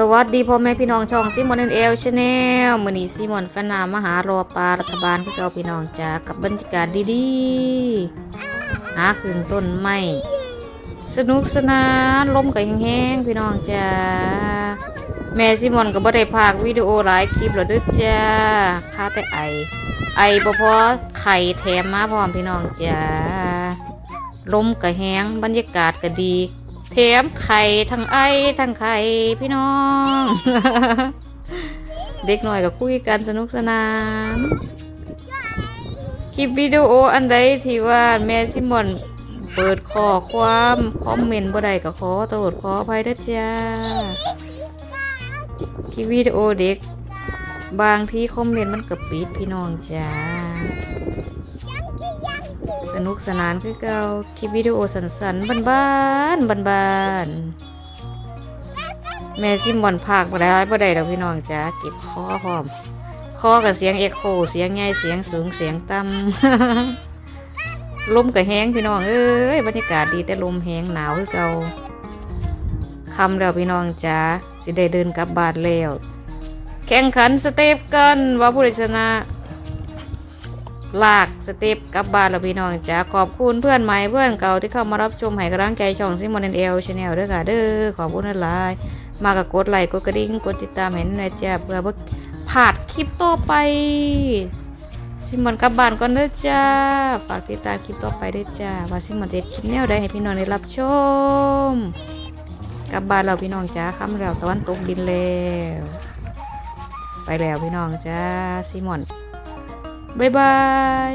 สวัสดีพ่อแม่พี่น้องช่องซิมอนเอลชาแนลมือนี้ซิมอนแฟนนามมาหารอปลารัฐบาลที่เราพี่น้องจ้ากับบรรยากาศดีๆหาขึ้นต้นไม้สนุกสนานลมก็แห้งๆพี่น้องจ้าแม่ซิมอนก็บ่ได้พากวิดีโอหลายคลิปแล้วเด้อจ้าค่าแต่ไอ ไอบ่พอไข่แถมมาพร้อมพี่น้องจ้าลมก็แห้งบรรยากาศก็ดี แถมไข่ทั้งไอทั้งไข่พี่น้อง เด็กหน่อยก็คุยกันสนุกสนานคลิปวิดีโออันใดที่ว่าแม่ซิมอนเปิดข้อความคอมเมนต์บ่ได้ก็ขอโทษขออภัยด้วยจ้าคลิปวิดีโอเด็ก บางที่คอมเมนต์มันก็ปิดพี่น้องจ้า สนุกสนานคือเก่าคลิปวิดีโอสันๆบ้านๆบ้านๆแม่ซิมบอนภาคบ่ได้บ่ได้ดอกพี่น้องจ้าเก็บคอพร้อมคอกับเสียงเอ็กโคเสียงใหญ่เสียงสูงเสียงต่ำลมกับแห้งพี่น้องเอ้ยบรรยากาศดีแต่ลมแห้งหนาวคือเก่าคำแล้วพี่น้องจ้าสิได้เดินกลับบ้านแล้วแข่งขันสเตปกันว่าผู้ชนะ ลากสเต็ปกลับบ้านแล้วพี่น้องจ้าขอบคุณเพื่อนใหม่เพื่อนเก่าที่เข้ามารับชมให้กำลังใจช่องซิมอนเอลชาแนลด้วยค่ะเด้อขอบคุณหลายมากับกดไลค์กดกระดิ่งกดติดตามเห็นนะจ้าเพื่อบ่พลาดคลิปต่อไปซิมอนกลับบ้านก่อนเด้อจ้าฝากติดตามคลิปต่อไปด้วยจ้าว่าซิมอนเด็ดคลิปแนวใดให้พี่น้องได้รับชมกลับบ้านเราพี่น้องจ้าค่ำแล้วตะวันตกดินแล้วไปแล้วพี่น้องจ้าซิมอน บ๊ายบาย